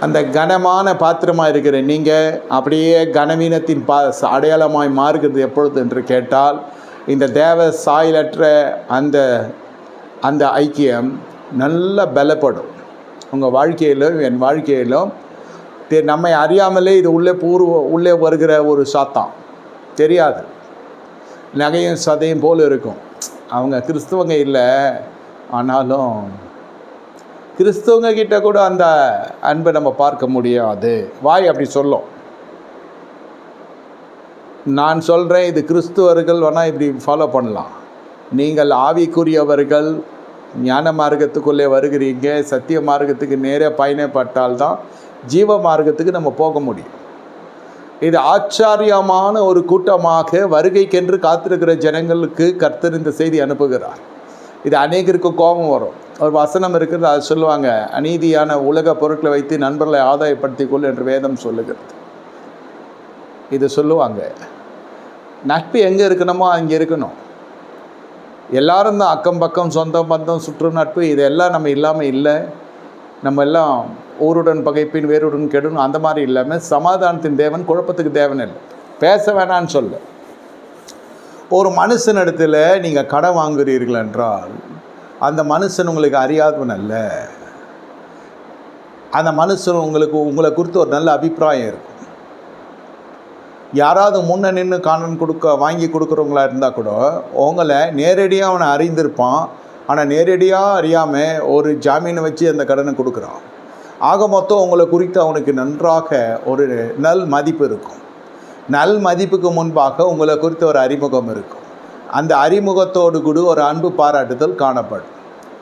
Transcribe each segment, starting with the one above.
அந்த கனமான பாத்திரமாக இருக்கிற நீங்கள் அப்படியே கனவீனத்தின் பா அடையாளமாய் மாறுகிறது எப்பொழுது என்று கேட்டால் இந்த தேவ சாயலற்ற அந்த அந்த ஐக்கியம் நல்ல பலப்படும். உங்கள் வாழ்க்கையிலும் என் வாழ்க்கையிலும் தே நம்மை அறியாமலே இது உள்ளே பூர்வ உள்ளே வருகிற ஒரு சாத்தான். தெரியாது. நகையும் சதையும் போல் இருக்கும். அவங்க கிறிஸ்துவங்க இல்லை. ஆனாலும் கிறிஸ்துவங்க கிட்ட கூட அந்த அன்பை நம்ம பார்க்க முடியாது. வாய் அப்படி சொல்லும் நான் சொல்கிறேன் இது கிறிஸ்துவர்கள் வேணால் இப்படி ஃபாலோ பண்ணலாம். நீங்கள் ஆவிக்குரியவர்கள் ஞான மார்க்கத்துக்குள்ளே வருகிறீங்க சத்திய மார்க்கத்துக்கு நேரே பயணப்பட்டால்தான் ஜீவ மார்க்கத்துக்கு நம்ம போக முடியும். இது ஆச்சாரியமான ஒரு கூட்டமாக வருகைக்கென்று காத்திருக்கிற ஜனங்களுக்கு கர்த்தர் இந்த செய்தி அனுப்புகிறார். இது அநேகருக்கு கோபம் வரும். ஒரு வசனம் இருக்கிறது அது சொல்லுவாங்க அநீதியான உலக பொருட்களை வைத்து நண்பர்களை ஆதாயப்படுத்திக் கொள் என்று வேதம் சொல்லுகிறது. இது சொல்லுவாங்க நட்பு எங்கே இருக்கணுமோ அங்கே இருக்கணும். எல்லாரும் தான் அக்கம் பக்கம் சொந்தம் பந்தம் சுற்று நட்பு இதெல்லாம் நம்ம இல்லாமல் இல்லை. நம்ம எல்லாம் ஊருடன் பகைப்பின் வேருடன் கெடும் அந்த மாதிரி இல்லாமல் சமாதானத்தின் தேவன் குழப்பத்துக்கு தேவன் இல்லை. பேச வேணான்னு சொல்லு. ஒரு மனுஷனிடத்தில் நீங்கள் கடன் வாங்குகிறீர்கள் என்றால் அந்த மனுஷன் உங்களுக்கு அறியாதவன் அல்ல. அந்த மனுஷன் உங்களுக்கு உங்களை குறித்து ஒரு நல்ல அபிப்பிராயம் இருக்கும். யாராவது முன்ன நின்று காணன் கொடுக்க வாங்கி கொடுக்குறவங்களா இருந்தால் கூட உங்களை நேரடியாக அவனை அறிந்திருப்பான். ஆனால் நேரடியாக அறியாமல் ஒரு ஜாமீனை வச்சு அந்த கடனை கொடுக்குறான். ஆக மொத்தம் உங்களை குறித்து அவனுக்கு நன்றாக ஒரு நல் மதிப்பு இருக்கும். நல் மதிப்புக்கு முன்பாக உங்களை குறித்த ஒரு அறிமுகம் இருக்கும். அந்த அறிமுகத்தோடு கூட ஒரு அன்பு பாராட்டுதல் காணப்படும்.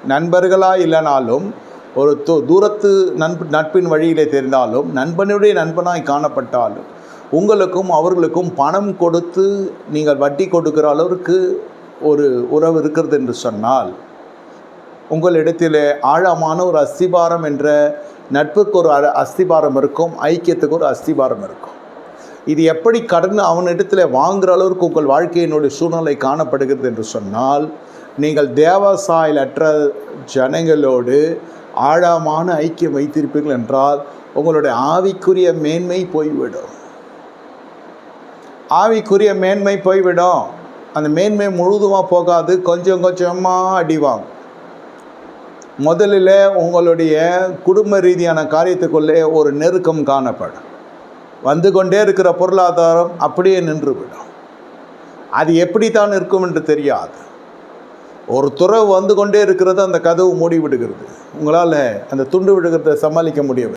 நண்பர்களாக இல்லைனாலும் ஒரு தூ தூரத்து நண்பு நட்பின் வழியிலே தெரிந்தாலும் நண்பனுடைய நண்பனாய் காணப்பட்டாலும் உங்களுக்கும் அவர்களுக்கும் பணம் கொடுத்து நீங்கள் வட்டி கொடுக்கிற அளவிற்கு ஒரு உறவு இருக்கிறது என்று சொன்னால் உங்களிடத்தில் ஆழமான ஒரு அஸ்திபாரம் என்ற நட்புக்கு ஒரு அ- அஸ்திபாரம் இருக்கும் ஐக்கியத்துக்கு ஒரு அஸ்திபாரம் இருக்கும். இது எப்படி கடன் அவனிடத்தில் வாங்குற அளவுக்கு உங்கள் வாழ்க்கையினுடைய சூழ்நிலை காணப்படுகிறது என்று சொன்னால் நீங்கள் தேவசாயலற்ற ஜனங்களோடு ஆழமான ஐக்கியம் வைத்திருப்பீர்கள் என்றால் உங்களுடைய ஆவிக்குரிய மேன்மை போய்விடும். ஆவிக்குரிய மேன்மை போய்விடும். அந்த மேன்மை முழுதுமாக போகாது. கொஞ்சம் கொஞ்சமாக அடிவாங்க முதலில் உங்களுடைய குடும்ப ரீதியான காரியத்துக்குள்ளே ஒரு நெருக்கம் காணப்படும். வந்து கொண்டே இருக்கிற பொருளாதாரம் அப்படியே நின்றுவிடும் அது எப்படி தான் இருக்கும் என்று தெரியாது. ஒரு துறவு வந்து கொண்டே இருக்கிறது அந்த கதவு மூடி விடுகிறது. உங்களால் அந்த துண்டு விடுகிறத சமாளிக்க முடியவில்லை.